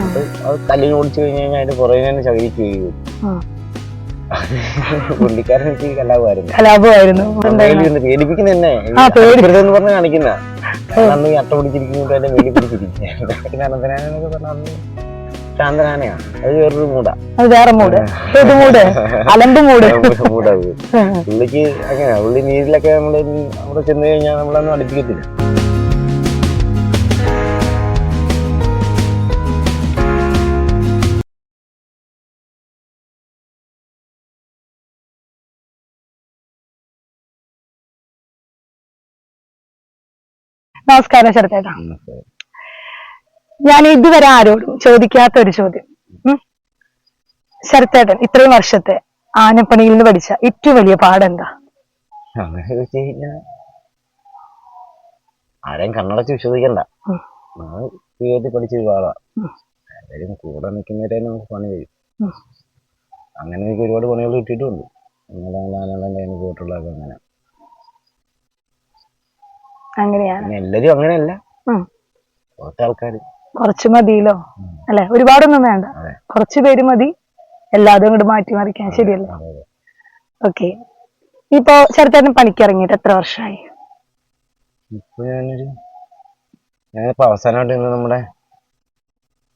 അത് കല്ലിന് ഓടിച്ചു കഴിഞ്ഞ് കഴിഞ്ഞാൽ അതിന്റെ പുറകെ തന്നെ ചകിരിക്ക് വീഴും. പുള്ളിക്കാരൻ എനിക്ക് കലാപമായിരുന്നു. കലാപമായിരുന്നു. പേടിപ്പിക്കുന്ന തന്നെ ആ, പേടി- എന്ന് പറഞ്ഞ് കാണിക്കുന്ന. അന്ന് ഈ അട്ട പിടിച്ചിരിക്കുമ്പോൾ മേലിൽ ശാന്തനാനയാണ് അത് വേറൊരു മൂടാ. അത് വേറെ മൂട്. ഏത് മൂട്? അലമ്പ് മൂട്. മൂടാ അത്. പുള്ളിക്ക് അങ്ങനെയാ. പുള്ളി നീരിലൊക്കെ നമ്മൾ അവിടെ ചെന്ന് കഴിഞ്ഞാൽ നമ്മളൊന്നും അടുപ്പിക്കത്തില്ല. നമസ്കാരം ശരത്തേട്ടാ. ഞാൻ ഇതുവരെ ആരോടും ചോദിക്കാത്ത ഒരു ചോദ്യം. ശരത്തേട്ടൻ ഇത്രയും വർഷത്തെ ആനപ്പണിയിൽ നിന്ന് പഠിച്ച ഏറ്റവും വലിയ പാടെന്താ ആരെയും കണ്ണടച്ച് വിശ്വസിക്കണ്ട. ജീവിതത്തിൽ പഠിച്ച ഒരുപാടാ കൂടെ നിൽക്കുന്നവരെ നമുക്ക് പണി കഴിയും. അങ്ങനെ എനിക്ക് ഒരുപാട് പണികൾ കിട്ടിയിട്ടുണ്ട്. അങ്ങനെ പോയിട്ടുള്ളതൊക്കെ അങ്ങനെ അങ്ങനെയാണ്. എല്ലാരും അങ്ങനെയല്ല. കുറച്ച് ആൾക്കാർ കുറച്ച് മതിയിലോ അല്ലെ? ഒരുപാടൊന്നും വേണ്ട. കുറച്ച് പേര് മതി. എല്ലാതും ഇങ്ങോട്ട് മാറ്റി മറിക്കാൻ ശരിയല്ലോ. ഓക്കെ. ഇപ്പൊ ശരത്തേട്ടൻ പണിക്ക് ഇറങ്ങിയിട്ട് എത്ര വർഷമായി? ഇപ്പൊ ഞാനൊരു ഞാനിപ്പോ അവസാനമായിട്ട് ഇന്ന് നമ്മുടെ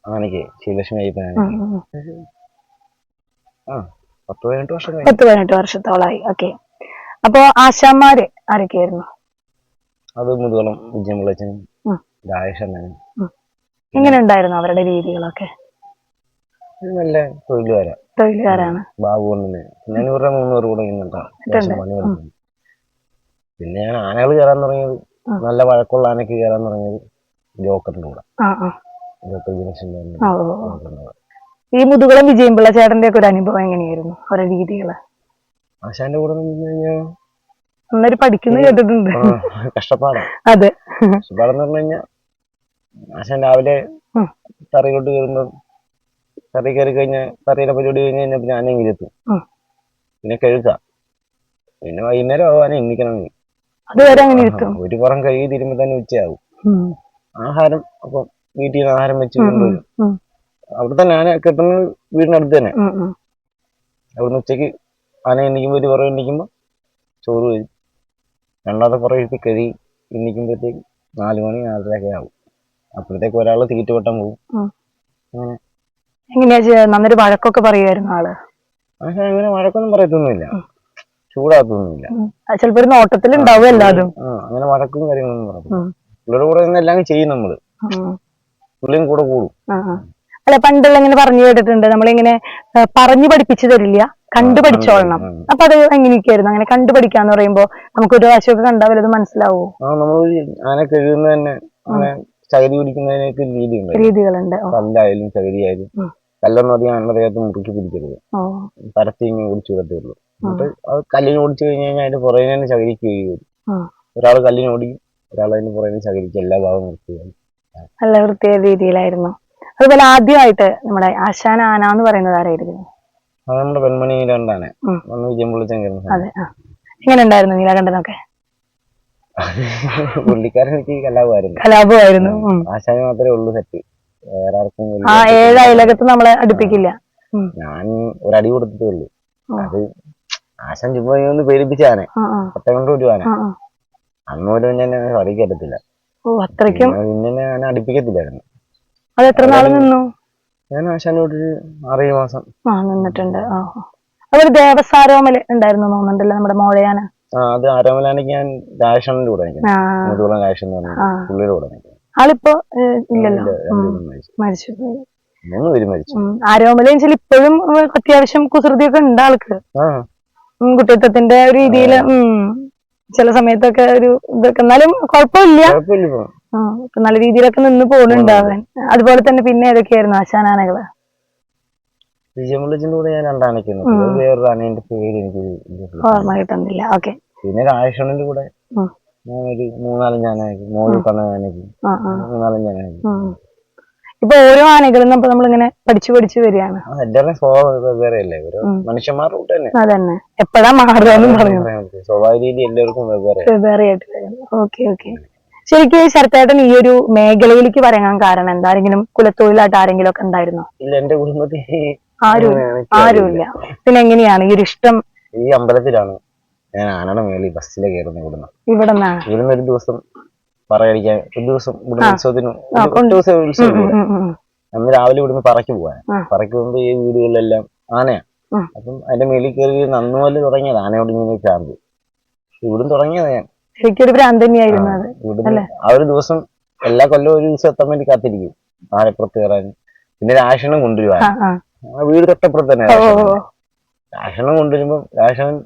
ആനയ്ക്ക് ശ്രീലക്ഷ്മി അയ്യപ്പൻ. ആ പത്ത് പതിനെട്ട് വർഷം പത്ത് പതിനെട്ട് വർഷത്തോളായി. ഓക്കെ. അപ്പോ ആശാന്മാര് ആരൊക്കെയായിരുന്നു? അത് മുതുകളം വിജയമുള്ളച്ചനും ഉം. രാജേഷണ്ണനും എങ്ങനെ ഉണ്ടായിരുന്നു അവരുടെ രീതികളൊക്കെ? നല്ല തൊഴിലുകാരാ. തൊഴിലുകാരാണ്. ബാബു കൊണ്ടിന് ഞാൻ ഇവരുടെ മൂന്നൂറ് കൂടെ പിന്നെ ഞാൻ ആനകൾ കയറാൻ തുടങ്ങിയത്. നല്ല വഴക്കുള്ള ആനക്ക് കയറാൻ തുടങ്ങിയത് ജോക്കറിന്റെ കൂടെ. ജോക്കർ കൂടെ. ഈ മുതുകുളം വിജയമ്പിള്ള ചേട്ടന്റെ ഒക്കെ ഒരു അനുഭവം എങ്ങനെയായിരുന്നു? അവരുടെ രീതികൾ? ആശാന്റെ കൂടെ നിന്ന് കഴിഞ്ഞാൽ നന്നായി പഠിക്കുന്നു കേട്ടിട്ടുണ്ട്. കഷ്ടപ്പാടാ. അതെ. കഷ്ടപ്പാടെന്ന് പറഞ്ഞു കഴിഞ്ഞാൽ ആശാൻ രാവിലെ. തറയിലോട്ട് കയറുമ്പോൾ തറയിൽ കയറി കഴിഞ്ഞാൽ തറയിലെ പരിപാടി കഴിഞ്ഞ് കഴിഞ്ഞാൽ ഞാനെങ്കിലും എത്തും. പിന്നെ കഴുകാം. പിന്നെ വൈകുന്നേരം ആവാൻ എണ്ണിക്കണമെങ്കിൽ എണ്ണിക്കണം അതുവരെ അങ്ങനെ ഇരുത്തും. ഒരു പുറം കഴുകി തീരുമ്പോ തന്നെ ഉച്ചയാവും. ആഹാരം അപ്പം വീട്ടിൽ നിന്ന് ആഹാരം വെച്ച് കൊണ്ടുവരും. അവിടെ തന്നെ ആന കെട്ടുന്നത് വീടിനടുത്ത് തന്നെ. അവിടുന്ന് ഉച്ചയ്ക്ക് ആന എണ്ണിക്കുമ്പോ ഒരു പുറം എണ്ണിക്കുമ്പോ ചോറ് വരും രണ്ടാമത്തെ പുറം ഇരുത്തി കഴി എണ്ണിക്കുമ്പോഴത്തേക്ക് നാല് മണി നാലരയൊക്കെ ആവും. അപ്പോഴത്തേക്ക് ഒരാൾ തീറ്റ വെട്ടാൻ പോകും അങ്ങനെ. എങ്ങനെയാ ചെ- നന്നൊരു വഴക്കൊക്കെ പറയുമായിരുന്നു ആൾ? പക്ഷെ അങ്ങനെ വഴക്കൊന്നും പറയത്തൊന്നുമില്ല. ചൂടാത്തൊന്നുമില്ല അത് ചിലപ്പോ ഒരു നോട്ടത്തിൽ ഉണ്ടാവും എല്ലാതും. ആ അങ്ങനെ വഴക്കും കാര്യങ്ങളൊന്നും പറയത്തില്ല. ഉം. പുള്ളിയുടെ കൂടെ നിന്ന് എല്ലാം ചെയ്യും നമ്മൾ. ഉം. പുള്ളിയും കൂടെ കൂടും. ആ, ആ. അല്ല പണ്ടുള്ള ഇങ്ങനെ പറഞ്ഞു കേട്ടിട്ടുണ്ട്. നമ്മളിങ്ങനെ പറഞ്ഞു പഠിപ്പിച്ചു തരില്ല. കണ്ടു പഠിച്ചോളണം. അപ്പൊ അത് എങ്ങനെയൊക്കെയായിരുന്നു? അങ്ങനെ കണ്ടു പഠിക്കാന്ന് പറയുമ്പോ നമുക്ക് ഒരു പ്രാവശ്യമൊക്കെ കണ്ടാൽ വല്ലതും മനസ്സിലാവോ? ആന കഴുകുന്ന തന്നെ ചകരി പിടിക്കുന്നതിനൊക്കെ രീതിയുണ്ട്. രീതികളുണ്ട്. കല്ലായാലും ചകരിയായാലും. കല്ലൊന്നും അധികം ആനയുടെ മുറുക്കി പിടിക്കരുത്. പരത്തി ഇങ്ങനെ ഓടിച്ചു വിടത്തേ ഉള്ളൂ. എന്നിട്ട് അത് കല്ലിന് ഓടിച്ചു കഴിഞ്ഞു കഴിഞ്ഞാൽ അതിന്റെ പുറകെ തന്നെ ചകരിക്ക് ഉം. ഒരാൾ കല്ലിന് ഓടിക്കും ഒരാൾ അതിന്റെ പുറകെ ചകരിക്ക് എല്ലാ ഭാഗവും നിർത്തുകയാണ് നല്ല വൃത്തിയായ രീതിയിലായിരുന്നു. അതുപോലെ ആദ്യമായിട്ട് നമ്മുടെ ആശാന ആന എന്ന് പറയുന്നത് ആരായിരിക്കും? അത് നമ്മുടെ പെൺമണി രണ്ടാന ഉം. വന്ന് വിജയമ്പുള്ളിച്ചൻ കയറുന്ന അതെ ആ. എങ്ങനെ ഉണ്ടായിരുന്നു നീലകണ്ഠനൊക്കെ? പുള്ളിക്കാരൻ എനിക്ക് കലാപമായിരുന്നു. കലാപമായിരുന്നു. ആശാന് മാത്രമേ ഉള്ളൂ സെറ്റ് വേറെ ആർക്കും ആ ഏഴ് അയലകത്ത് നമ്മളെ അടുപ്പിക്കില്ല. ഞാൻ ഒരടി കൊടുത്തിട്ടേ ഉള്ളൂ. അത് ആശാൻ ചുമ്മാ ഒന്ന് പേടിപ്പിച്ച ആന. ആ, ആ, ഒറ്റ കൊണ്ട് ആ. അന്ന് പോലും ഞാൻ ഓ അത്രയ്ക്കും? പിന്നെ ഞാൻ അടുപ്പിക്കത്തില്ലായിരുന്നു. അത് എത്ര നാൾ നിന്നു? ഞാൻ ആശാനോട് ആറേഴ് മാസം. ആ നിന്നിട്ടുണ്ട്. ആ. അതുപോലെ ദേവസാരോമൽ ഉണ്ടായിരുന്നു തോന്നുന്നുണ്ടല്ലോ നമ്മുടെ മോഴയാന. ആ അത് ആരോമലാണെങ്കിൽ ഞാൻ രാജേഷണ്ണന്റെ കൂടെ നിൽക്കുന്നത് ആ. മുതുകുളം രാജേഷൻ എന്ന് പറഞ്ഞ പുള്ളിയുടെ കൂടെ നിൽക്കുന്നത് ആളിപ്പോ ഇല്ലല്ലോ. മരിച്ചു. മരിച്ചു പോയി. മൂന്ന് പേര് മരിച്ചു. ഉം. ആരോമലയും വെച്ചാൽ ഇപ്പോഴും അത്യാവശ്യം കുസൃതിയൊക്കെ ഉണ്ട് ആൾക്ക്. കുട്ടിത്വത്തിന്റെ ഒരു രീതിയിൽ ചില സമയത്തൊക്കെ ഒരു ഇതൊക്കെ. എന്നാലും കുഴപ്പമില്ല. നല്ല രീതിയിലൊക്കെ നിന്ന് പോകുന്നുണ്ട് അവൻ. അതുപോലെ തന്നെ പിന്നെ ഏതൊക്കെയായിരുന്നു ആശാനാനകൾ? കൂടെ ഞാൻ രണ്ടാനയ്ക്കുന്നു വേറൊരു പേര് എനിക്ക് ഓർമ്മ കിട്ടുന്നില്ല. ഓക്കെ. പിന്നെ രാജേഷണ്ണന്റെ കൂടെ ഉം. ഞാൻ ഒരു മൂന്നാലഞ്ച് ആനയ്ക്ക് മോളിൽ പറഞ്ഞ ആനയ്ക്ക് ആ ആ. മൂന്നാലഞ്ച് ആനയ്ക്ക് ഉം. ഇപ്പൊ ഓരോ ആനകളും നമ്മൾ നമ്മളിങ്ങനെ പഠിച്ചു പഠിച്ചു വരികയാണ്. സ്വഭാവം അല്ലേ തന്നെ. അതന്നെ. എപ്പോഴാ പറഞ്ഞു. സ്വഭാവ രീതി എല്ലാവർക്കും വെവ്വേറെ വേറെ ആയിട്ട് ഓക്കെ ഓക്കെ. ശരിക്കും ശരത്തേട്ടൻ ഈ ഒരു മേഖലയിലേക്ക് പറയാൻ കാരണം എന്താരെങ്കിലും കുലത്തൊഴിലായിട്ട് ആരെങ്കിലും ഒക്കെ ഉണ്ടായിരുന്നോ ഇല്ല എന്റെ കുടുംബത്തിൽ ആരും ആരുമില്ല. പിന്നെ എങ്ങനെയാണ്? ഈ ഒരു ഇഷ്ടം ഈ അമ്പലത്തിലാണ് ഞാൻ ആനയുടെ മേളിൽ ബസ്സിലെ കയറുന്ന ഇവിടുന്ന്. ഇവിടെ ഇവിടുന്ന് ഒരു ദിവസം പറയടിക്കാൻ ഒരു ദിവസം ഇവിടുന്ന്. ഉത്സവത്തിന് ദിവസം ഉത്സവം. അന്ന് രാവിലെ ഇവിടുന്ന് പറക്കി പോവാൻ. പറക്കി പോകുമ്പോ ഈ വീടുകളിലെല്ലാം ആനയാ. അപ്പം അതിന്റെ മേളിൽ കയറി നന്നുപോലെ തുടങ്ങിയത്. ആനയോട് ഇങ്ങനെ ചാമ്പ് ഇവിടുന്ന് തുടങ്ങിയത് ഞാൻ. ശരിക്കും ഒരു ഭ്രാന്ത് തന്നെയായിരുന്നു അത് അല്ലേ? ആ ഒരു ദിവസം എല്ലാ കൊല്ലവും ഒരു ദിവസം എത്താൻ വേണ്ടി കാത്തിരിക്കും ആനപ്പുറത്ത് കയറാൻ പിന്നെ രാഷണം കൊണ്ടുവരുവാൻ വീട് തൊട്ടപ്പുറത്ത് തന്നെ രാഷണം. കൊണ്ടുവരുമ്പോ രാഷണം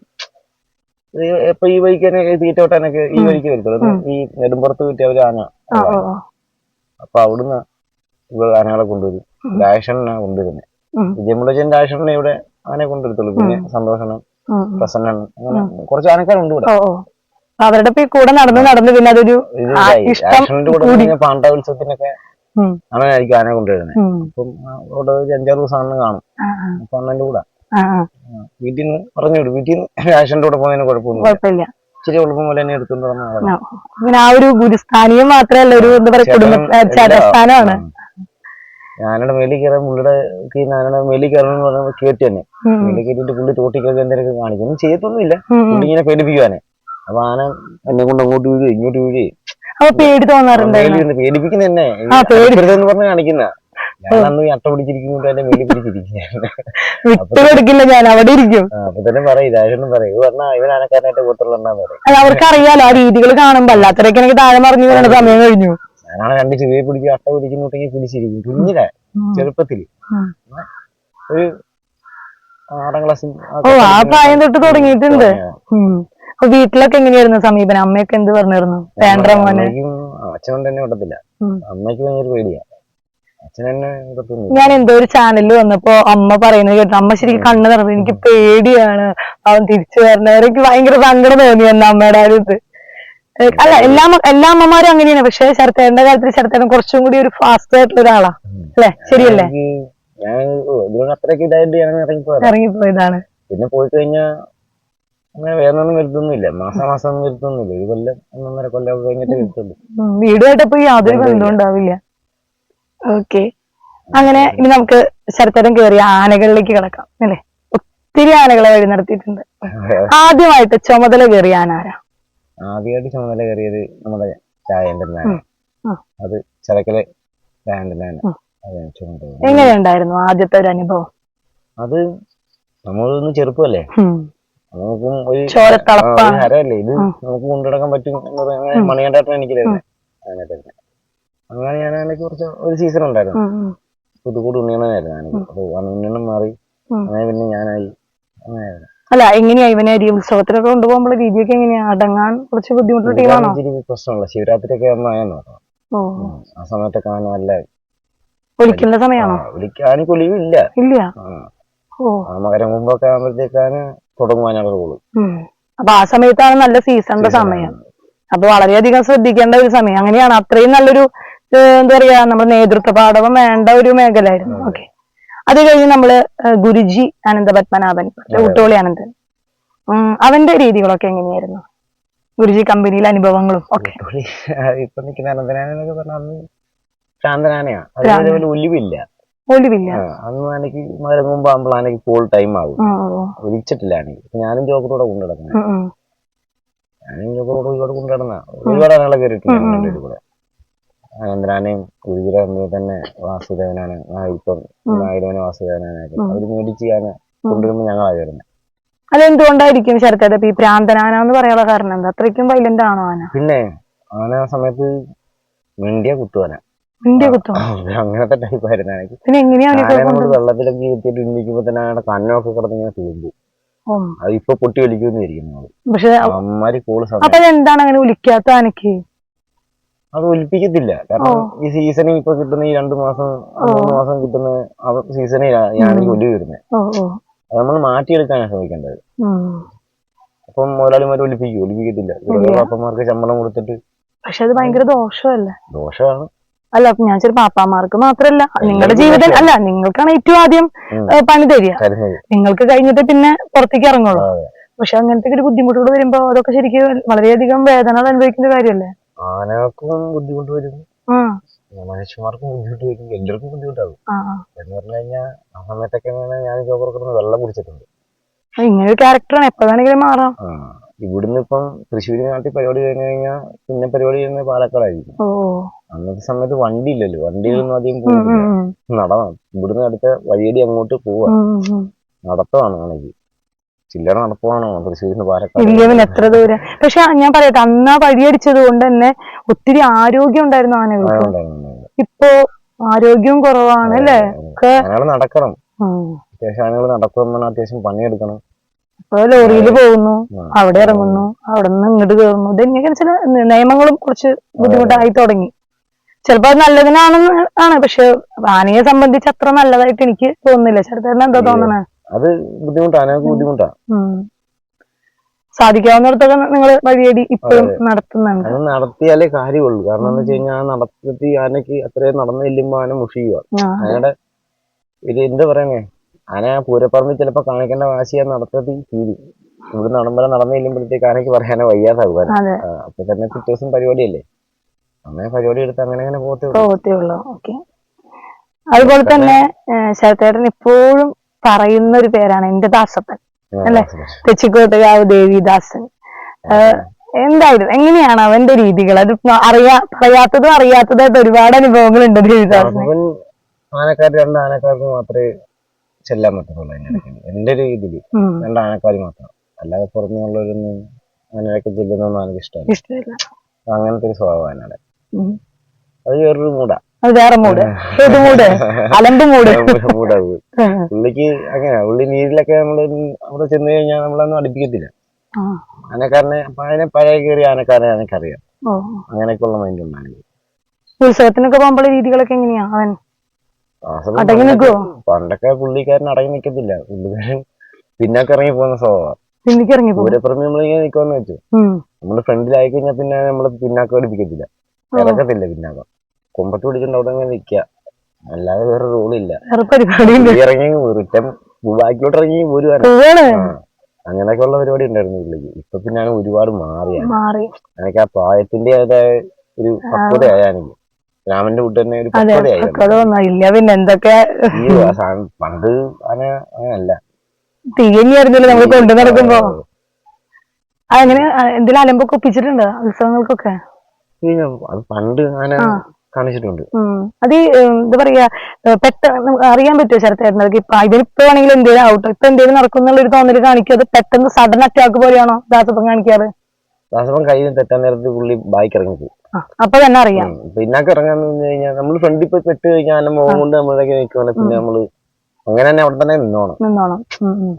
രാഷണൻ ഈ വഴിക്ക് തന്നെ തീറ്റ വെട്ടാനൊക്കെ ഈ. വഴിക്ക് വരത്തുള്ളൂ. ഈ നെടുമ്പുറത്ത് കിട്ടിയ ഒരു ആന. അപ്പൊ അവിടുന്ന് ആനകളെ കൊണ്ടുവരും. രാഷണനാ കൊണ്ടുവരുന്നത്. വിജയമുളജൻ രാഷണനെ ഇവിടെ ആനയെ കൊണ്ടുവരത്തുള്ളൂ പിന്നെ സന്തോഷണം. പ്രസന്നൻ അങ്ങനെ കുറച്ച് ആനക്കാരുണ്ട് ഇവിടെ അവരുടെ കൂടെ നടന്ന് നടന്ന് പിന്നെ അതൊരു. ഇഷ്ടം കൂടെ പാണ്ഡവോത്സവത്തിനൊക്കെ. അവനായിരിക്കും കൊണ്ടുവരുന്നത് അപ്പം അവിടെ ഒരു അഞ്ചാറ് ദിവസം കാണും. അപ്പൊ അണ്ണന്റെ കൂടെ. വീട്ടിൽ നിന്ന് പറഞ്ഞു വിടും. വീട്ടിൽ നിന്ന് രാഷന്റെ കൂടെ പോകുന്നതിന് കുഴപ്പമൊന്നുമില്ല. ഇച്ചിരി എളുപ്പം പോലെ തന്നെ എടുത്തുകൊണ്ട് വന്ന ആ. ഒരു ഗുരുസ്ഥാനീയം മാത്രമല്ല ഒരു എന്താ പറയാ കുടുംബ ചേട്ടൻ ചേട്ടസ്ഥാനമാണ് എല്ലാം, ആ. ഞാനയുടെ മേലിൽ കയറാൻ പുള്ളിയുടെ ഞാനയുടെ മേലിൽ കയറണം എന്ന് പറഞ്ഞാൽ കേട്ടി തന്നെ. മേലിൽ കയറ്റിട്ട് പുള്ളി തോട്ടിക്കൊക്കെ എന്തെങ്കിലും കാണിക്കും. ഒന്നും ചെയ്യത്തൊന്നുമില്ല. പുള്ളി ഇങ്ങനെ പേടിപ്പിക്കുവാനെ. അപ്പൊ ആന എന്നെ കൊണ്ട് അങ്ങോട്ട് വീഴുകയും ഇങ്ങോട്ട് വീഴേ അപ്പൊ പേടി തോന്നാറുണ്ട് പേടിപ്പിക്കുന്ന തന്നെ ആ, പേടി- എന്ന് പറഞ്ഞ് കാണിക്കുന്ന? ഞാൻ അന്ന് അട്ട എന്റെ മേലിൽ ഞാൻ അവിടെ ഇരിക്കും. അപ്പൊ തന്നെ പറയും രാജനും പറയും. ഇത് പറഞ്ഞാ ഇവൻ ആനക്കാരനായിട്ട് കൂത്തുള്ളണ്ടെന്ന് പറയും. അവർക്ക് അറിയാലോ ആ രീതികൾ കാണുമ്പോ. അല്ലാത്തവരൊക്കെ എനിക്ക് താഴെ മറിഞ്ഞു സമയം കഴിഞ്ഞു. ഞാനാണ് രണ്ട് ചെവിയെ പിടിച്ച് അട്ട പിടിക്കുന്നുണ്ടെങ്കിൽ പിടിച്ചിരിക്കും. കുഞ്ഞിലെ. ചെറുപ്പത്തിൽ ഒരു ആറാം ക്ലാസ് ഓ ആ പ്രായം തൊട്ട് തുടങ്ങിയിട്ടുണ്ട്. അപ്പൊ വീട്ടിലൊക്കെ എങ്ങനെയായിരുന്നു സമീപനം? അമ്മയൊക്കെ എന്ത് പറഞ്ഞിരുന്നു വേണ്ട മോനെ? അച്ഛൻ അച്ഛനും തന്നെ വിടത്തില്ല. ഉം. അമ്മയ്ക്ക് ഭയങ്കര പേടിയാ. അച്ഛൻ തന്നെ വിടത്തൊന്നുമില്ല ഞാൻ എന്തോ ഒരു ചാനലിൽ വന്നപ്പോ അമ്മ പറയുന്നത് കേട്ടു. അമ്മ ശരിക്കും കണ്ണു നിറഞ്ഞു. എനിക്ക് പേടിയാണ്. അവൻ തിരിച്ചു വരണവരെനിക്ക് എനിക്ക് ഭയങ്കര സങ്കടം തോന്നി എന്ന അമ്മയുടെ ഏഹ് അല്ല എല്ലാ എല്ലാ അമ്മമാരും അങ്ങനെയാണ്. പക്ഷെ ശരത്തേന്റെ കാര്യത്തിൽ ശരത്തേട്ടൻ കുറച്ചും കൂടി ഒരു ഫാസ്റ്റ് ആയിട്ടുള്ള ഒരാളാ. അല്ലെ? ശരിയല്ലേ? ഇറങ്ങിപ്പോയതാണ്. പിന്നെ പോയി കഴിഞ്ഞാ അങ്ങനെ വേറൊന്നും വരുത്തൊന്നുമില്ല. മാസം മാസം വരുത്തൊന്നുമില്ല. ഒരു കൊല്ലം ഒന്നൊന്നര കൊല്ലം കഴിഞ്ഞിട്ട് വരുത്തുള്ളൂ. യാതൊരു ബന്ധവും ഉണ്ടാവില്ല. ഓക്കെ. അങ്ങനെ ഇനി നമുക്ക് ശരത്തരം കയറിയ ആനകളിലേക്ക് കിടക്കാം അല്ലേ? ഒത്തിരി ആനകളെ വഴി നടത്തിയിട്ടുണ്ട്. ആദ്യമായിട്ട് ചുമതല കയറിയ ആന ആരാ? ആദ്യമായിട്ട് ചുമതല കയറിയത് നമ്മുടെ. അത് ചരക്കലെ എങ്ങനെയുണ്ടായിരുന്നു ആദ്യത്തെ ഒരു അനുഭവം? അത് നമ്മളൊന്നും ചെറുപ്പമല്ലേ. നമുക്കും ഒരു ചോരത്തിളപ്പാണ്. ഒരു ഇത് നമുക്ക് കൊണ്ടുനടക്കാൻ പറ്റും എന്ന് പറയുന്നത് ഉം. മണികണ്ഠേട്ടൻ എനിക്ക് തരുന്നത് അങ്ങനെ തന്നെ അങ്ങനെ ഞാൻ അതിനെ കുറച്ച് ഒരു സീസൺ ഉണ്ടായിരുന്നു. പുതുക്കൂട് ഉണ്ണിയണ്ണനായിരുന്നു എനിക്ക് അപ്പൊ ആ ഉണ്ണിയണ്ണൻ മാറി. അങ്ങനെ പിന്നെ ഞാനായി. അങ്ങനെയായിരുന്നു അല്ല എങ്ങനെയാ ഇവനെ അരി ഉത്സവത്തിനൊക്കെ കൊണ്ടുപോകുമ്പോൾ രീതിയൊക്കെ എങ്ങനെയാ? അടങ്ങാൻ കുറച്ച് ബുദ്ധിമുട്ടുള്ള ടീമാണോ? പ്രശ്നമുള്ള ശിവരാത്രി ഒക്കെ ഓ. ആ സമയത്തൊക്കെ നല്ല ഒലിക്കുന്ന സമയമാണോ? വിളിക്കാൻ കൊലിവില്ല ഇല്ല. ആ മകരം മുമ്പൊക്കെ ആകുമ്പോഴത്തേക്കാണ് തുടങ്ങുവാനുള്ള റോൾ. അപ്പൊ ആ സമയത്താണ് നല്ല സീസണിന്റെ സമയം. അപ്പൊ വളരെയധികം ശ്രദ്ധിക്കേണ്ട ഒരു സമയം. അങ്ങനെയാണ് അത്രയും നല്ലൊരു എന്താ പറയാ നമ്മുടെ നേതൃത്വ പാഠവും വേണ്ട ഒരു മേഖലയായിരുന്നു. ഓക്കെ. അത് കഴിഞ്ഞ് നമ്മൾ ഗുരുജി അനന്ത പത്മനാഭൻ ഊട്ടോളി അനന്തൻ. അവന്റെ രീതികളൊക്കെ എങ്ങനെയായിരുന്നു? ഗുരുജി കമ്പനിയിലെ അനുഭവങ്ങളും ഒക്കെ. ഇപ്പൊ നിൽക്കുന്ന അനന്തനാനെന്നൊക്കെ പറഞ്ഞാൽ ശാന്തനാനയാ. ഒലിവില്ല. ഒലിവില്ല അന്ന് ആനയ്ക്ക് മകരം മുമ്പ് ആകുമ്പോൾ ആനക്ക് ഫുൾ ടൈം ആകും വിളിച്ചിട്ടില്ല ഒലിച്ചിട്ടില്ല ആനയ്ക്ക് ഞാനും ജോക്കറോടെ കൊണ്ടു ഉം. ഞാനും ജോക്കറോടെ ഒരുപാട് കൊണ്ടു നടന്ന. ഒരുപാട് ആനകളെ കയറിയിട്ടുണ്ട് കൂടെ. അനന്തരാനയും ഗുരുജിര തന്നെ വാസുദേവനാണ്. ഇപ്പം നായിരവനെ വാസുദേവനാണ്. അവർ മേടിച്ച് ആന കൊണ്ടുവരുമ്പോൾ ഞങ്ങളാ കയറുന്നത് അതെന്തുകൊണ്ടായിരിക്കും ശരത്തേട്ട ഈ പ്രാന്തനാന എന്ന് പറയാനുള്ള കാരണം? എന്താ അത്രയ്ക്കും വൈലന്റ് ആണോ ആന? പിന്നെ ആന സമയത്ത് മിണ്ടിയ കുത്തുവാന ഇന്ത്യ കുത്തോ അങ്ങനത്തെ ടൈപ്പ് ആയിരുന്നു ആനയ്ക്ക് പിന്നെ എങ്ങനെയാ അവനൊക്കെ ആനയെ നമ്മൾ കൊണ്ട് വെള്ളത്തിലൊക്കെ എത്തിയിട്ട് ഇണ്ടിക്കുമ്പോ തന്നെ അയാളുടെ കണ്ണൊക്കെ കിടന്ന് ഇങ്ങനെ തുളുമ്പും അത് ഇപ്പൊ പൊട്ടി വലിക്കുമെന്ന് ഇരിക്കുന്നു പക്ഷെ അമ്മാരി കൂൾ അപ്പൊ അതെന്താണ് അങ്ങനെ ഒലിക്കാത്ത ആനക്ക് അത് ഒലിപ്പിക്കത്തില്ല. കാരണം ഈ സീസണിൽ ഇപ്പൊ കിട്ടുന്ന ഈ രണ്ടു മാസം മൂന്ന് മാസം കിട്ടുന്ന സീസണിൽ ഞാൻ ഒലി വരുന്നത് അത് നമ്മൾ മാറ്റിയെടുക്കാനാണ് ശ്രമിക്കേണ്ടത്. അപ്പം മുതലാളിമാർ ഒലിപ്പിക്കും. ഒലിപ്പിക്കത്തില്ല. ഇല്ല. പാപ്പന്മാർക്ക് ശമ്പളം കൊടുത്തിട്ട് പക്ഷെ അത് ഭയങ്കര ദോഷമല്ലേ? ദോഷമാണ്. അല്ല ഞാൻ ചെറിയ പാപ്പാമാർക്ക് മാത്രല്ല. നിങ്ങളുടെ ജീവിതം അല്ല നിങ്ങൾക്കാണ് ഏറ്റവും ആദ്യം പണി തരിക. നിങ്ങൾക്ക് കഴിഞ്ഞിട്ട് പിന്നെ പുറത്തേക്ക് ഇറങ്ങുള്ളൂ. പക്ഷെ അങ്ങനത്തെ ഒരു ബുദ്ധിമുട്ടുകൾ വരുമ്പോ അതൊക്കെ ശരിക്കും വളരെയധികം വേദന അനുഭവിക്കുന്ന കാര്യല്ലേ ആനകൾക്കും ബുദ്ധിമുട്ട് വരും. മനുഷ്യന്മാർക്കും ബുദ്ധിമുട്ട് വരും. എല്ലാവർക്കും ബുദ്ധിമുട്ടാകും. എന്ന് പറഞ്ഞു കഴിഞ്ഞാൽ ആ സമയത്തൊക്കെ ഞാൻ ജോബ് കിടന്ന് വെള്ളം കുടിച്ചിട്ടുണ്ട്. ഇങ്ങനെ ഒരു ക്യാരക്ടറാണ് എപ്പോഴാണെങ്കിലും മാറാം. ഇവിടുന്ന് ഇപ്പം തൃശ്ശൂര് നാട്ടിൽ പരിപാടി കഴിഞ്ഞു കഴിഞ്ഞാൽ പിന്നെ പരിപാടി ചെയ്യുന്നത് പാലക്കാടായിരിക്കും. അന്നത്തെ സമയത്ത് വണ്ടി ഇല്ലല്ലോ വണ്ടിയിലൊന്നും അധികം പോകുന്നില്ല. നടണം. ഇവിടുന്ന് അടുത്ത വഴിയടി അങ്ങോട്ട് പോവാ. നടത്തമാണ് ആണെങ്കിൽ. ചില്ലറ നടപ്പമാണോ തൃശ്ശൂരിന്ന് പാലക്കാട്? എത്ര ദൂരം? പക്ഷെ ഞാൻ പറയട്ടെ അന്ന് വഴിയടിച്ചത് കൊണ്ട് തന്നെ ഒത്തിരി ആരോഗ്യം ഉണ്ടായിരുന്നു ആനകൾക്ക്. ഇപ്പോ ആരോഗ്യവും കുറവാണ് അല്ലേ? നടക്കണം. അത്യാവശ്യം ആനകൾ നടക്കുമ്പോൾ അത്യാവശ്യം പണിയെടുക്കണം. ഇപ്പൊ ലോറിയിൽ പോകുന്നു. അവിടെ ഇറങ്ങുന്നു അവിടെ നിന്ന് ഇങ്ങോട്ട് കയറുന്നു. ഇതെങ്ങനെ ചില നിയമങ്ങളും കുറച്ച് ബുദ്ധിമുട്ടായി തുടങ്ങി. ചിലപ്പോ അത് നല്ലതിനാണെന്ന് ആണ് പക്ഷെ ആനയെ സംബന്ധിച്ച് അത്ര നല്ലതായിട്ട് എനിക്ക് തോന്നുന്നില്ല. ചെറുതേട്ടന് എന്താ തോന്നണേ. അത് ബുദ്ധിമുട്ടാണ് ബുദ്ധിമുട്ടാ. ബുദ്ധിമുട്ടാണ്. സാധിക്കാവുന്നിടത്തൊക്കെ നിങ്ങൾ വഴിയടി ഇപ്പോഴും നടത്തുന്നുണ്ട്. അത് നടത്തിയാലേ കാര്യമുള്ളൂ. കാരണം എന്ന് വെച്ച് കഴിഞ്ഞാൽ നടത്തി ആനക്ക് അത്രയും നടന്നു ചെല്ലുമ്പോ ആന മുഷിയുക ആ, ആനയുടെ ഇത് എന്താ പറയുന്നേ ആന പൂരപ്പറമ്പിൽ ചിലപ്പോ കാണിക്കേണ്ട വാശി ആ നടത്തി തീരും ഇവിടെ നടമ്പല നടന്നില്ലുമ്പോഴത്തേക്ക് ആനയ്ക്ക് പറയാനോ വയ്യാതാകുവാൻ അപ്പൊ തന്നെ പിറ്റേ ദിവസം പരിപാടിയല്ലേ? അങ്ങനെ പരിപാടി എടുത്ത് അങ്ങനെ അങ്ങനെ പോകത്തേ ഉള്ളൂ. ഓക്കെ. അതുപോലെ തന്നെ ശരത്തേട്ടൻ ഇപ്പോഴും പറയുന്ന ഒരു പേരാണ് എന്റെ ദാസപ്പൻ. അല്ലെ? തെച്ചിക്കോട്ടുകാവ് ദേവിദാസൻ. എന്തായാലും എങ്ങനെയാണ് അവന്റെ രീതികൾ? അത് അറിയാ പറയാത്തതും അറിയാത്തതായിട്ട് ഒരുപാട് അനുഭവങ്ങളുണ്ട് ഉണ്ട് അവൻ ആനക്കാർ രണ്ട് ആനക്കാർക്ക് മാത്രമേ ചെല്ലാൻ പറ്റത്തുള്ളൂ അതിനിടയ്ക്ക് എന്റെ ഒരു ഇതിൽ ഉം, രണ്ട് ആനക്കാരി മാത്രം. അല്ലാതെ പുറമെയുള്ളവരൊന്നും അങ്ങനെയൊക്കെ ചെല്ലുന്നൊന്നും എനിക്ക് ഇഷ്ടമല്ല. ഇഷ്ടമില്ല. അങ്ങനത്തെ ഒരു സ്വഭാവം. അത് വേറൊരു മൂടാ. അത് വേറെ മൂട്. ഏത് മൂട്? അലമ്പ് മൂട്. മൂടാ അത്. പുള്ളിക്ക് അങ്ങനെ പുള്ളി നീരിലൊക്കെ നമ്മൾ അവിടെ ചെന്ന് കഴിഞ്ഞാൽ നമ്മളൊന്നും അടുപ്പിക്കത്തില്ല. ആനക്കാരനെ അതിനെ പഴയ കയറി ആനക്കാരനെ എനിക്കറിയാം. അങ്ങനെയൊക്കെ ഉള്ള മൈൻഡ് ഉണ്ടാണ് ഉത്സവത്തിനൊക്കെ പോകുമ്പോൾ രീതികളൊക്കെ എങ്ങനെയാ അവൻ? അടങ്ങി പണ്ടൊക്കെ- നിൽക്കുവോ പണ്ടൊക്കെ പുള്ളിക്കാരൻ അടങ്ങി നിൽക്കത്തില്ല പുള്ളിക്കാരൻ പിന്നൊക്കെ ഇറങ്ങി പോകുന്ന സ്വഭാവം. പോകും. പൂരപ്പുറമെ നമ്മളിങ്ങനെ നിൽക്കുമെന്ന് വെച്ചു. നമ്മൾ ഫ്രണ്ടിലായി കഴിഞ്ഞാൽ പിന്നെ നമ്മൾ പിന്നാക്കം പഠിപ്പിക്കത്തില്ല. ഇറക്കത്തില്ല പിന്നാക്കം. കുമ്പത്ത് പിടിച്ചിട്ട് അവിടെ അങ്ങനെ നിൽക്കുക അല്ലാതെ വേറെ റൂളില്ല ഇറങ്ങി റിട്ടേൺ ബാക്കിലോട്ട് ഇറങ്ങി പോരുവാണ്. പോവാണ്. അങ്ങനെയൊക്കെ ഉള്ള പരിപാടി ഉണ്ടായിരുന്നു പുള്ളിക്ക്. ഇപ്പൊ പിന്നെ ഒരുപാട് മാറിയാണ്. മാറി. എനിക്ക് ആ പ്രായത്തിന്റെ ഒരു പക്വതയായ എനിക്ക് രാമന്റെ വീട്ടിൽ തന്നെ ഒരു അതെ പക്വതയായി മക്കൾ ഇല്ല പിന്നെ എന്തൊക്കെ? പണ്ട് അങ്ങനെ അങ്ങനല്ല. തികഞ്ഞായിരുന്നല്ലോ നമ്മൾ കൊണ്ടു നടക്കുമ്പോ? അങ്ങനെ എന്തെങ്കിലും അലമ്പൊക്കെ ഒപ്പിച്ചിട്ടുണ്ടോ ഉത്സവങ്ങൾക്കൊക്കെ? അത് പണ്ട് അങ്ങനെ കാണിച്ചിട്ടുണ്ട്. അത് എന്താ പറയാ പെട്ടെന്ന് അറിയാൻ പറ്റുമോ ശരത്തേട്ടനൊക്കെ ഇപ്പൊ ഇതിനിപ്പോ ആണെങ്കിലും എന്തെങ്കിലും ഔട്ട് ഇപ്പൊ എന്തെങ്കിലും നടക്കുന്നുള്ള ഒരു തോന്നൽ കാണിക്കും. അത് പെട്ടെന്ന് സഡൻ അറ്റാക്ക് പോലെയാണോ ദാസപ്പം കാണിക്കാറ്? ദാസപ്പം കയ്യിൽ തെറ്റാൻ നേരത്ത് പുള്ളി ബാക്കി ഇറങ്ങി പോകും അപ്പൊ തന്നെ അറിയാം. പിന്നാക്ക് ഇറങ്ങാന്ന് പറഞ്ഞു കഴിഞ്ഞാൽ നമ്മൾ ഫ്രണ്ടിൽ പോയി പെട്ട് കഴിഞ്ഞാൽ ആന മുഖം കൊണ്ട് നമ്മളൊക്കെ നിൽക്കുവാണെങ്കിൽ പിന്നെ നമ്മൾ അങ്ങനെ തന്നെ അവിടെ തന്നെ നിന്നോണം. നിന്നോണം.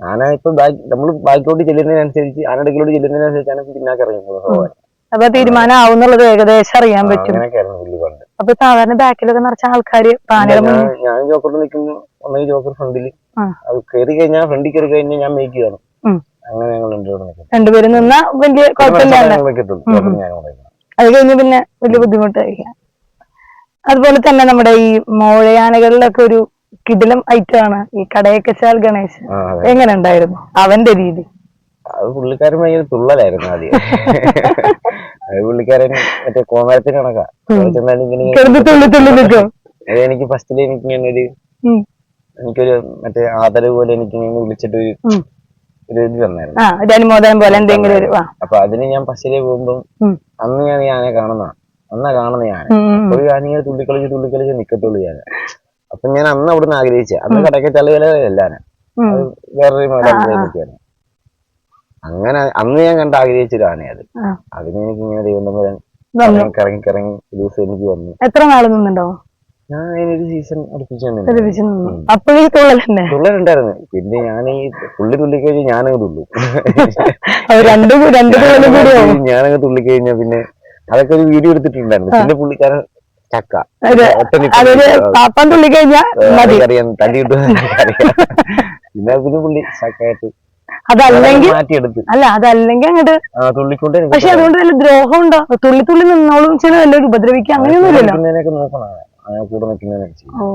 ആന ഇപ്പൊ നമ്മൾ നമ്മൾ ബാക്കിലോട്ട് ചെല്ലുന്നതിനനുസരിച്ച് ആനടുക്കിലോട്ട് ചെല്ലുന്നതിനനുസരിച്ചാണ് പിന്നാക്ക് ഇറങ്ങുന്നത്. അപ്പൊ തീരുമാനം ആവുന്നുള്ളത് ഏകദേശം അറിയാൻ പറ്റും. അപ്പൊ സാധാരണ ബാക്കിലൊക്കെ നിറച്ച ആൾക്കാര് ഞാൻ ജോക്കറിൽ നിൽക്കുമ്പോൾ ഒന്നെങ്കിൽ ജോക്കർ ഫ്രണ്ടിൽ. അത് കയറി കഴിഞ്ഞാൽ ഫ്രണ്ടിൽ കയറി കഴിഞ്ഞാൽ ഞാൻ മേക്ക് ചെയ്യണം. അങ്ങനെ ഞങ്ങൾ രണ്ടുപേരും നിന്നാ വലിയ കുഴപ്പമില്ല അത് കഴിഞ്ഞ് പിന്നെ വലിയ ബുദ്ധിമുട്ടായിരിക്കാം. അതുപോലെ തന്നെ നമ്മുടെ ഈ മോഴയാനകളിലൊക്കെ ഒരു കിടിലം ഐറ്റം ആണ്. ഈ കടയക്കച്ചാൽ ഗണേശ്. എങ്ങനെ ഉണ്ടായിരുന്നു? അവന്റെ രീതി. അത് പുള്ളിക്കാരൻ ഭയങ്കര തുള്ളലായിരുന്നു ആദ്യം. അത് പുള്ളിക്കാരൻ മറ്റേ കോമരത്തിന് കണക്കാ. അത് എനിക്ക് ഫസ്റ്റിൽ എനിക്ക് ഇങ്ങനെ ഒരു എനിക്കൊരു മറ്റേ ആദരവ് പോലെ എനിക്ക് ഇങ്ങനെ വിളിച്ചിട്ട് ഒരു ഉം. ഇത് തന്നായിരുന്നു. ആ ഒരു അനുമോദനം പോലെ എന്തെങ്കിലും ഒരു ആ. അപ്പൊ അതിന് ഞാൻ ഫസ്റ്റിലേ പോകുമ്പോ. അന്ന് ഞാൻ ആനെ കാണുന്ന അന്നാ കാണുന്ന ഞാൻ. ഒരു ഞാനിങ്ങനെ തുള്ളിക്കളിച്ച് തുള്ളിക്കളിച്ച് നിക്കത്തുള്ളൂ ഞാൻ. അപ്പൊ ഞാൻ അന്ന് അവിടുന്ന് ആഗ്രഹിച്ച അന്ന് കടക്ക. അത് വേറൊരു മോഡൽ അങ്ങനെ അന്ന് ഞാൻ കണ്ട ആഗ്രഹിച്ചൊരു ആനയാ അത്. ആ. അതിന് എനിക്ക് ഇങ്ങനെ ദൈവം തമ്മിൽ ഇറങ്ങി ഇറങ്ങി ഒരു ദിവസം എനിക്ക് വന്നു. എത്ര നാൾ നിന്നുണ്ടാവും ഞാൻ അതിനൊരു സീസൺ അടുപ്പിച്ചു അപ്പോഴേ തുള്ളൽ തന്നെ തുള്ളലുണ്ടായിരുന്നു. പിന്നെ ഞാൻ ഈ തുള്ളി കഴിഞ്ഞ ഞാനങ്ങ് തുള്ളു. ഞാനങ്ങ് തുള്ളി കഴിഞ്ഞ പിന്നെ അതൊക്കെ ഒരു വീഡിയോ എടുത്തിട്ടുണ്ടായിരുന്നു. പിന്നെ പുള്ളിക്കാരൻ ചക്ക. പാപ്പം തുള്ളി കഴിഞ്ഞാ മതി. അറിയാം. തല്ലി പിന്നെ പിന്നെ പുള്ളി ചക്കയായിട്ട് അതല്ലെങ്കിൽ അല്ല അതല്ലെങ്കിൽ അങ്ങോട്ട് തുള്ളിക്കൊണ്ട് പക്ഷെ അതുകൊണ്ട് വല്ല ദ്രോഹം ഉണ്ടോ തുള്ളി തുള്ളി നിന്നോളും ചില വല്ലതും ഉപദ്രവിക്കുക അങ്ങനെയൊന്നുമില്ലല്ലോ. അങ്ങനെ കൂടെ നിൽക്കുന്നതിനൊക്കെ ഓ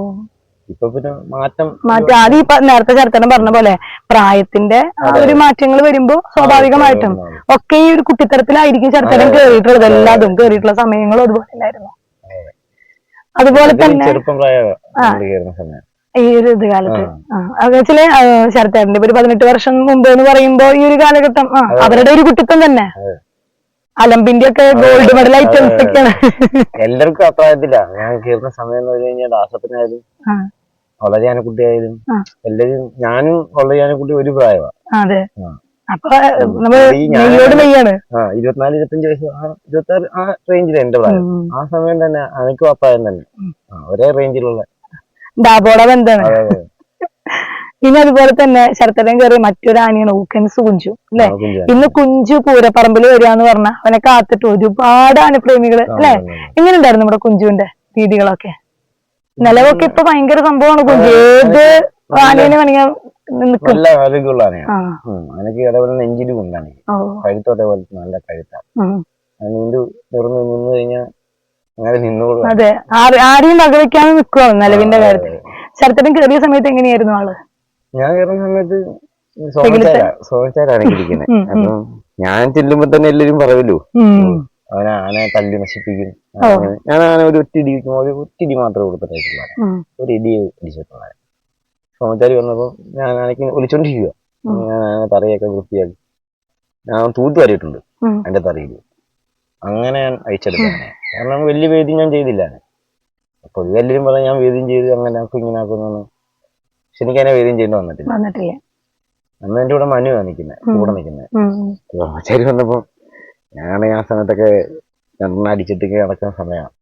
ഇപ്പൊ പിന്നെ മാറ്റം മാറ്റി. ആദ്യം ഇപ്പൊ നേരത്തെ ചേർക്കണം പറഞ്ഞ പോലെ പ്രായത്തിന്റെ ആ ഒരു മാറ്റങ്ങൾ വരുമ്പോ സ്വാഭാവികമായിട്ടും ഒക്കെ ഈ ഒരു കുട്ടിത്തരത്തിലായിരിക്കും ചേർത്തനം കേറിയിട്ടുള്ളത്. എല്ലാതും കേറിയിട്ടുള്ള സമയങ്ങളും അതുപോലെ അതുപോലെ തന്നെ ചെറുപ്പം പ്രായം ഈ ഒരു ഇത് കാലത്ത്. അത് വെച്ചാൽ ശരത്തേട്ടന്റെ ഒരു പതിനെട്ട് വർഷം മുമ്പ് എന്ന് പറയുമ്പോ ഈ ഒരു കാലഘട്ടം അവരുടെ ഒരു കുട്ടിത്തം തന്നെ. അലമ്പിന്റെ ഒക്കെ ഗോൾഡ് മെഡൽ ഐറ്റംസ് ഒക്കെയാണ് എല്ലാവർക്കും അഭിപ്രായത്തില്ല പ്രായത്തില്ല ഞാൻ കയറുന്ന സമയം എന്ന് പറഞ്ഞു കഴിഞ്ഞാൽ ദാസത്തിനായാലും വളരെ ആനക്കുട്ടിയായാലും ആ. എല്ലാരും ഞാനും വളരെ ആനക്കുട്ടി ഒരു പ്രായമാണ് അതെ. അപ്പൊ ഇരുപത്തിനാല് ഇരുപത്തഞ്ച് വയസ്സ് ഇരുപത്തി ആറ് ആ റേഞ്ചിൽ എന്റെ പ്രായം. ആ സമയം തന്നെ എനിക്കും ആ പ്രായം തന്നെ ഒരേ റേഞ്ചിലുള്ള ഡാബോടെ ബന്ധാണ് അതെ. അതുപോലെ തന്നെ ശരത്തരം കയറിയ മറ്റൊരു ആനയാണ് ഊക്കൻസ് കുഞ്ചു അല്ലെ. ഇന്ന് കുഞ്ചു പൂരപ്പറമ്പിൽ വരിക എന്ന് പറഞ്ഞ അവനെ കാത്തിട്ട് ഒരുപാട് ആനപ്രേമികൾ അല്ലെ? എങ്ങനെയുണ്ടായിരുന്നു നമ്മുടെ കുഞ്ചുവിന്റെ രീതികളൊക്കെ? നിലവൊക്കെ ഇപ്പൊ ഭയങ്കര സംഭവമാണ് കുഞ്ചു. ഏത് ആനേനെ വേണമെങ്കിൽ നല്ല ആരോഗ്യമുള്ള ആനയാണ്. ആ. ഉം, അനക്ക് അതേപോലെ നെഞ്ചിലും ഉണ്ടാണ് ഓ. അതേപോലെ നല്ല കഴുത്താണ് ഉം. അത് നീണ്ടു നിറഞ്ഞു നിന്ന് കഴിഞ്ഞാൽ അങ്ങനെ നിന്നോളൂ. അതെ. ആര്- ആരെയും വകവെക്കാതെ നിൽക്കുവാണ് നിലവിന്റെ കാര്യത്തിൽ. ശരത്തരം കയറിയ സമയത്ത് എങ്ങനെയായിരുന്നു ആൾ? ഞാൻ കയറുന്ന സമയത്ത് സോമച്ചാര സോമച്ചാരാണ് ഇരിക്കുന്നത്. അപ്പം ഞാൻ ചെല്ലുമ്പോ തന്നെ എല്ലാരും പറയല്ലോ. അവൻ അവനെ ആനെ തല്ലി നശിപ്പിക്കും. ഞാൻ ആന ഒരു ഒറ്റ ഇടി ഒരു ഒറ്റ ഇടി മാത്രമേ കൊടുത്തിട്ടുള്ള ഒരു ഇടി അടിച്ചിട്ടുള്ള സോമച്ചാരി വന്നപ്പോ ഞാൻ ആനയ്ക്ക് ഒളിച്ചോണ്ടിരിക്കുക ഉം. ഞാൻ ആന തറയൊക്കെ വൃത്തിയാക്കി. ഞാൻ തൂത്ത് വരിയിട്ടുണ്ട്. എന്റെ തറയിൽ. അങ്ങനെ ഞാൻ അയച്ചെടുത്താണ് കാരണം വലിയ വേദി ഞാൻ ചെയ്തില്ല പൊതുവെ എല്ലാവരും പറയാം ഞാൻ വേദിയും ചെയ്ത് അങ്ങനെ ആക്കും ഇങ്ങനെ ആക്കുന്നു പക്ഷെ എനിക്ക് അതിനെ വേദ്യം ചെയ്യേണ്ടി വന്നിട്ടില്ല. വന്നിട്ടില്ല. അന്ന് എന്റെ കൂടെ മനുവാ നിൽക്കുന്നത് കൂടെ നിൽക്കുന്നത് ഉം. ശരി വന്നപ്പോ ഞാനാണെങ്കിൽ ആ സമയത്തൊക്കെ രണ്ടെണ്ണം അടിച്ചിട്ട് നടക്കുന്ന സമയമാണ്